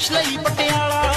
ਸ਼ਲਈ ਪਟਿਆਲਾ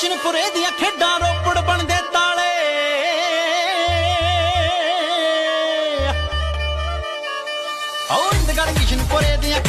ਕਿਸ਼ਨਪੁਰੇ ਦੀਆਂ ਖੇਡਾਂ ਰੋਪੜ ਬਣਦੇ ਤਾਲੇ। ਔਰ ਇੰਦਗੜ ਕਿਸ਼ਨਪੁਰੇ ਦੀਆਂ